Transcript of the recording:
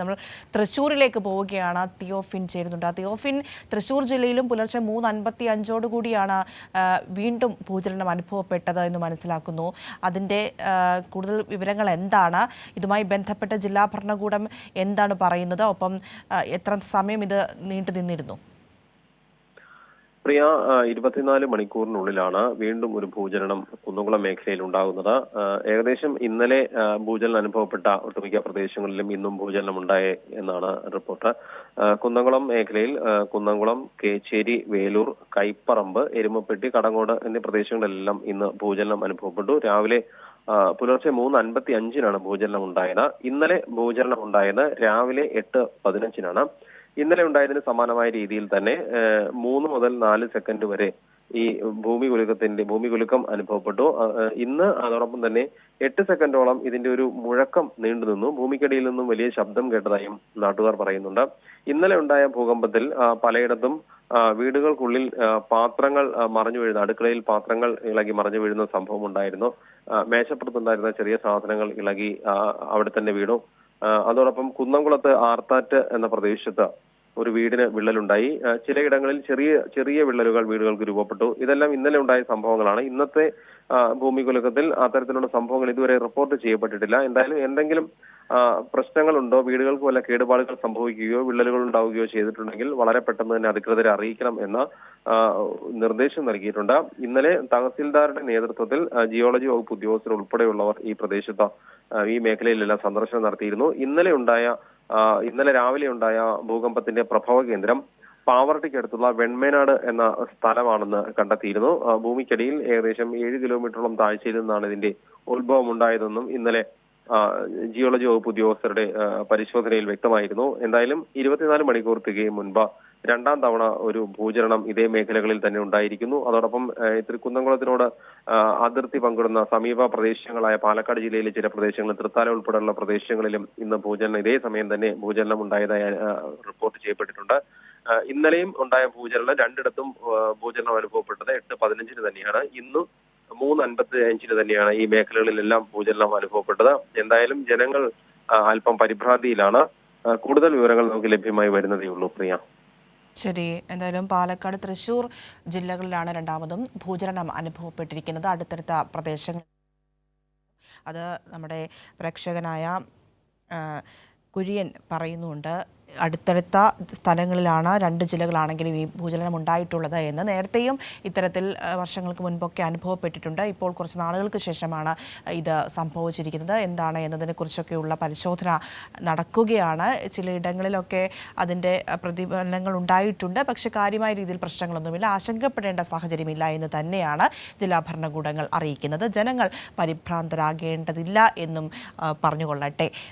നമ്മൾ തൃശ്ശൂരിലേക്ക് പോവുകയാണ്. തിയോഫിൻ ചേരുന്നുണ്ട്. ആ തിയോഫിൻ തൃശ്ശൂർ ജില്ലയിലും പുലർച്ചെ മൂന്ന് അൻപത്തി അഞ്ചോട് കൂടിയാണ് വീണ്ടും ഭൂചലനം അനുഭവപ്പെട്ടത് എന്ന് മനസ്സിലാക്കുന്നു. അതിന്റെ കൂടുതൽ വിവരങ്ങൾ എന്താണ്? ഇതുമായി ബന്ധപ്പെട്ട ജില്ലാ ഭരണകൂടം എന്താണ് പറയുന്നത്? ഒപ്പം എത്ര സമയം ഇത് നീണ്ടു നിന്നിരുന്നു പ്രിയ ഇരുപത്തിനാല് മണിക്കൂറിനുള്ളിലാണ് വീണ്ടും ഒരു ഭൂചലനം കുന്നുകുളം മേഖലയിൽ ഉണ്ടാകുന്നത്. ഏകദേശം ഇന്നലെ ഭൂചലനം അനുഭവപ്പെട്ട ഒട്ടുമിക്ക പ്രദേശങ്ങളിലും ഇന്നും ഭൂചലനം ഉണ്ടായേ എന്നാണ് റിപ്പോർട്ട്. കുന്നംകുളം മേഖലയിൽ കുന്നംകുളം കേച്ചേരി വേലൂർ കൈപ്പറമ്പ് എരുമപ്പെട്ടി കടങ്ങോട് എന്നീ പ്രദേശങ്ങളിലെല്ലാം ഇന്ന് ഭൂചലനം അനുഭവപ്പെട്ടു. രാവിലെ പുലർച്ചെ മൂന്ന് അൻപത്തി അഞ്ചിനാണ് ഭൂചലനം ഉണ്ടായത്. ഇന്നലെ ഭൂചലനം ഉണ്ടായത് രാവിലെ എട്ട് പതിനഞ്ചിനാണ്. ഇന്നലെ ഉണ്ടായതിന് സമാനമായ രീതിയിൽ തന്നെ മൂന്ന് മുതൽ നാല് സെക്കൻഡ് വരെ ഈ ഭൂമി കുലുക്കത്തിന്റെ ഭൂമി കുലുക്കം അനുഭവപ്പെട്ടു. ഇന്ന് അതോടൊപ്പം തന്നെ എട്ട് സെക്കൻഡോളം ഇതിന്റെ ഒരു മുഴക്കം നീണ്ടു നിന്നു. ഭൂമിക്കടിയിൽ നിന്നും വലിയ ശബ്ദം കേട്ടതായും നാട്ടുകാർ പറയുന്നുണ്ട്. ഇന്നലെ ഉണ്ടായ ഭൂകമ്പത്തിൽ പലയിടത്തും വീടുകൾക്കുള്ളിൽ പാത്രങ്ങൾ മറിഞ്ഞു വീഴുന്ന അടുക്കളയിൽ പാത്രങ്ങൾ ഇളകി മറിഞ്ഞു വീഴുന്ന സംഭവം ഉണ്ടായിരുന്നു. മേശപ്പുറത്തുണ്ടായിരുന്ന ചെറിയ സാധനങ്ങൾ ഇളകി അവിടെ തന്നെ വീണു. അതോടൊപ്പം കുന്നംകുളത്ത് ആർത്താറ്റ് എന്ന പ്രദേശത്ത് ഒരു വീടിന് വിള്ളലുണ്ടായി. ചിലയിടങ്ങളിൽ ചെറിയ ചെറിയ വിള്ളലുകൾ വീടുകൾക്ക് രൂപപ്പെട്ടു. ഇതെല്ലാം ഇന്നലെ ഉണ്ടായ സംഭവങ്ങളാണ്. ഇന്നത്തെ ഭൂമികുലുക്കത്തിൽ അത്തരത്തിലുള്ള സംഭവങ്ങൾ ഇതുവരെ റിപ്പോർട്ട് ചെയ്യപ്പെട്ടിട്ടില്ല. എന്തായാലും എന്തെങ്കിലും പ്രശ്നങ്ങളുണ്ടോ വീടുകൾക്ക് വല്ല കേടുപാടുകൾ സംഭവിക്കുകയോ വിള്ളലുകൾ ഉണ്ടാവുകയോ ചെയ്തിട്ടുണ്ടെങ്കിൽ വളരെ പെട്ടെന്ന് തന്നെ അധികൃതരെ അറിയിക്കണം എന്ന നിർദ്ദേശം നൽകിയിട്ടുണ്ട്. ഇന്നലെ തഹസിൽദാരുടെ നേതൃത്വത്തിൽ ജിയോളജി വകുപ്പ് ഉദ്യോഗസ്ഥർ ഉൾപ്പെടെയുള്ളവർ ഈ പ്രദേശത്ത് ഈ മേഖലയിലെല്ലാം സന്ദർശനം നടത്തിയിരുന്നു. ഇന്നലെ ഉണ്ടായ ഇന്നലെ രാവിലെ ഉണ്ടായ ഭൂകമ്പത്തിന്റെ പ്രഭവ കേന്ദ്രം പാവർട്ടിക്കടുത്തുള്ള വെൺമേനാട് എന്ന സ്ഥലമാണെന്ന് കണ്ടെത്തിയിരുന്നു. ഭൂമിക്കടിയിൽ ഏകദേശം ഏഴ് കിലോമീറ്ററോളം താഴ്ചയിൽ നിന്നാണ് ഇതിന്റെ ഉത്ഭവം ഉണ്ടായതെന്നും ഇന്നലെ ജിയോളജി വകുപ്പ് ഉദ്യോഗസ്ഥരുടെ പരിശോധനയിൽ വ്യക്തമായിരുന്നു. എന്തായാലും ഇരുപത്തിനാല് മണിക്കൂർ തികയും മുൻപ് രണ്ടാം തവണ ഒരു ഭൂചലനം ഇതേ മേഖലകളിൽ തന്നെ ഉണ്ടായിരിക്കുന്നു. അതോടൊപ്പം ആ, ഇത്തിരി കുന്നംകുളത്തിനോട് അതിർത്തി പങ്കിടുന്ന സമീപ പ്രദേശങ്ങളായ പാലക്കാട് ജില്ലയിലെ ചില പ്രദേശങ്ങളിൽ തൃത്താല ഉൾപ്പെടെയുള്ള പ്രദേശങ്ങളിലും ഇന്ന് ഭൂചലനം ഇതേ സമയം തന്നെ ഭൂചലനം ഉണ്ടായതായി റിപ്പോർട്ട് ചെയ്യപ്പെട്ടിട്ടുണ്ട്. ഇന്നലെയും ഉണ്ടായ ഭൂചലനം രണ്ടിടത്തും ഭൂചലനം അനുഭവപ്പെട്ടത് എട്ട് പതിനഞ്ചിന് തന്നെയാണ്. ഇന്നും മൂന്ന് അൻപത്തി അഞ്ചിന് തന്നെയാണ് ഈ മേഖലകളിലെല്ലാം ഭൂചലനം അനുഭവപ്പെട്ടത്. എന്തായാലും ജനങ്ങൾ അല്പം പരിഭ്രാന്തിയിലാണ്. കൂടുതൽ വിവരങ്ങൾ നമുക്ക് ലഭ്യമായി വരുന്നതേ ഉള്ളൂ പ്രിയ. ശരി എന്തായാലും പാലക്കാട് തൃശൂർ ജില്ലകളിലാണ് രണ്ടാമതും ഭൂചലനം അനുഭവപ്പെട്ടിരിക്കുന്നത്. അടുത്തടുത്ത പ്രദേശങ്ങൾ അത് നമ്മുടെ പ്രേക്ഷകനായ കുര്യൻ പറയുന്നുണ്ട്. അടുത്തടുത്ത സ്ഥലങ്ങളിലാണ് രണ്ട് ജില്ലകളാണെങ്കിലും ഈ ഭൂചലനം ഉണ്ടായിട്ടുള്ളത് എന്ന് നേരത്തെയും ഇത്തരത്തിൽ വർഷങ്ങൾക്ക് മുൻപൊക്കെ അനുഭവപ്പെട്ടിട്ടുണ്ട്. ഇപ്പോൾ കുറച്ച് നാളുകൾക്ക് ശേഷമാണ് ഇത് സംഭവിച്ചിരിക്കുന്നത്. എന്താണ് എന്നതിനെക്കുറിച്ചൊക്കെയുള്ള പരിശോധന നടക്കുകയാണ്. ചിലയിടങ്ങളിലൊക്കെ അതിന്റെ പ്രതിഫലനങ്ങൾ ഉണ്ടായിട്ടുണ്ട്. പക്ഷേ കാര്യമായ രീതിയിൽ പ്രശ്നങ്ങളൊന്നുമില്ല. ആശങ്കപ്പെടേണ്ട സാഹചര്യമില്ല എന്ന് തന്നെയാണ് ജില്ലാ ഭരണകൂടങ്ങൾ അറിയിക്കുന്നത്. ജനങ്ങൾ പരിഭ്രാന്തരാകേണ്ടതില്ല എന്നും പറഞ്ഞുകൊള്ളട്ടെ.